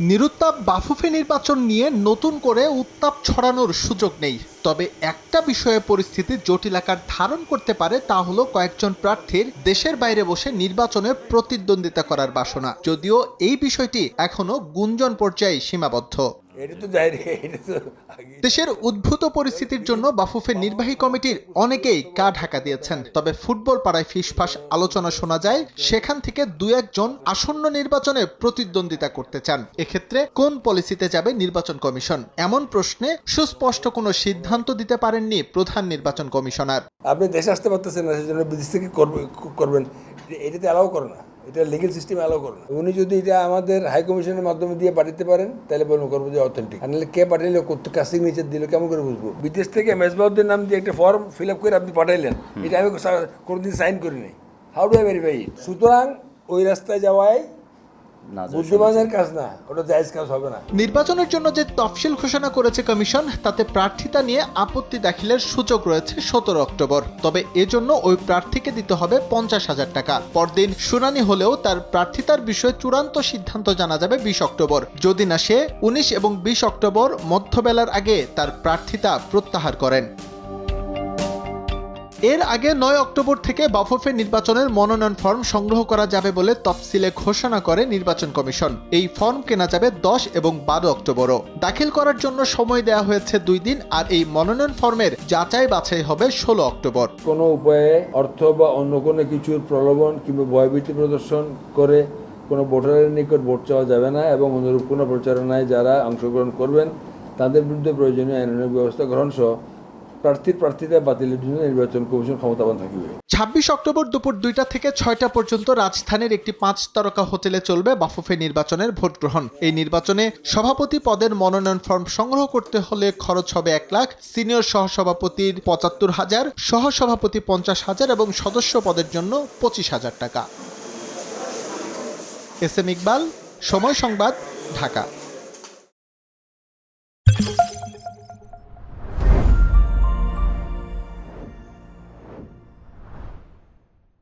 নিরুত্তাপ বাফুফে নির্বাচন নিয়ে নতুন করে উত্তাপ ছড়ানোর সুযোগ নেই। তবে একটা বিষয়ে পরিস্থিতি জটিল আকার ধারণ করতে পারে তা হলো কয়েকজন প্রার্থীর দেশের বাইরে বসে নির্বাচনে প্রতিদ্বন্দ্বিতা করার বাসনা। যদিও এই বিষয়টি এখনও গুঞ্জন পর্যায়ে সীমাবদ্ধ। দেশের উদ্ভূত পরিস্থিতির জন্য বাফুফের নির্বাহী কমিটির অনেকেই গা ঢাকা দিয়েছেন। তবে ফুটবল পাড়ায় ফিসফাস আলোচনা শোনা যায় সেখান থেকে দু একজন আসন্ন নির্বাচনে প্রতিদ্বন্দ্বিতা করতে চান। এক্ষেত্রে কোন পলিসিতে যাবে নির্বাচন কমিশন? এমন প্রশ্নে সুস্পষ্ট কোনো সিদ্ধান্ত দিতে পারেননি প্রধান নির্বাচন কমিশনার। আপনি দেশে আসতে পারতেছেন না সেজন্য বিদেশ থেকে করবেন। এটাতে অ্যালাউ করে না। এটা লিগেল সিস্টেম অ্যালাউ করে না। উনি যদি এটা আমাদের হাই কমিশনের মাধ্যমে দিয়ে পাঠাতে পারেন, তাহলে বলব করব যে অথেন্টিক নাহলে কে পাঠাইলে কাছে নিচে দিল, কেমন করে বুঝব? বিদেশ থেকে মেজবাউদ্দিন নাম দিয়ে একটা ফর্ম ফিল আপ করে আপনি পাঠাইলেন, এটা আমি কোনোদিন সাইন করিনি। হাউ ডু আই ভেরিফাই সুতরাং ওই রাস্তায় যাওয়াই না যায় বুদ্ধিমানের কাজ না ওটা জায়জ কাজ হবে না। নির্বাচনের জন্য যে তফসিল ঘোষণা করেছে কমিশন তাতে প্রার্থিতা নিয়ে আপত্তি দাখিলের সুযোগ রয়েছে সতেরো অক্টোবর। তবে এজন্য ওই প্রার্থীকে দিতে হবে পঞ্চাশ হাজার টাকা। পরদিন শুনানি হলেও তার প্রার্থিতার বিষয়ে চূড়ান্ত সিদ্ধান্ত জানা যাবে বিশ অক্টোবর। যদি না সে উনিশ এবং বিশ অক্টোবর মধ্যবেলার আগে তার প্রার্থিতা প্রত্যাহার করেন। এর আগে নয় অক্টোবর থেকে বাফুফে নির্বাচনের মনোনয়ন ফর্ম সংগ্রহ করা যাবে বলে তফসিলে ঘোষণা করে নির্বাচন কমিশন। এই ফর্ম কেনা যাবে দশ এবং বারো অক্টোবরও। দাখিল করার জন্য সময় দেওয়া হয়েছে দুই দিন আর এই মনোনয়ন ফর্মের যাচাই বাছাই হবে ষোলো অক্টোবর। কোনো উপায়ে অর্থ বা অন্য কোনো কিছুর প্রলোভন কিংবা ভয়ভীতি প্রদর্শন করে কোনো ভোটারের নিকট ভোট চাওয়া যাবে না এবং অনুরূপ কোনো প্রচারণায় যারা অংশগ্রহণ করবেন, তাদের বিরুদ্ধে প্রয়োজনীয় আইনানুগ ব্যবস্থা গ্রহণ সহ প্রার্থীর প্রার্থিতা বাতিলের জন্য নির্বাচন কমিশন ক্ষমতাবান থাকবে। ছাব্বিশ অক্টোবর দুপুর দুইটা থেকে ছয়টা পর্যন্ত রাজধানীর একটি পাঁচ তারকা হোটেলে চলবে বাফুফে নির্বাচনের ভোট গ্রহণ এই নির্বাচনে সভাপতি পদের মনোনয়ন ফর্ম সংগ্রহ করতে হলে খরচ হবে এক লাখ, সিনিয়র সহসভাপতির পঁচাত্তর হাজার, সহসভাপতি পঞ্চাশ হাজার এবং সদস্য পদের জন্য পঁচিশ হাজার টাকা। এস এম ইকবাল, সময় সংবাদ, ঢাকা।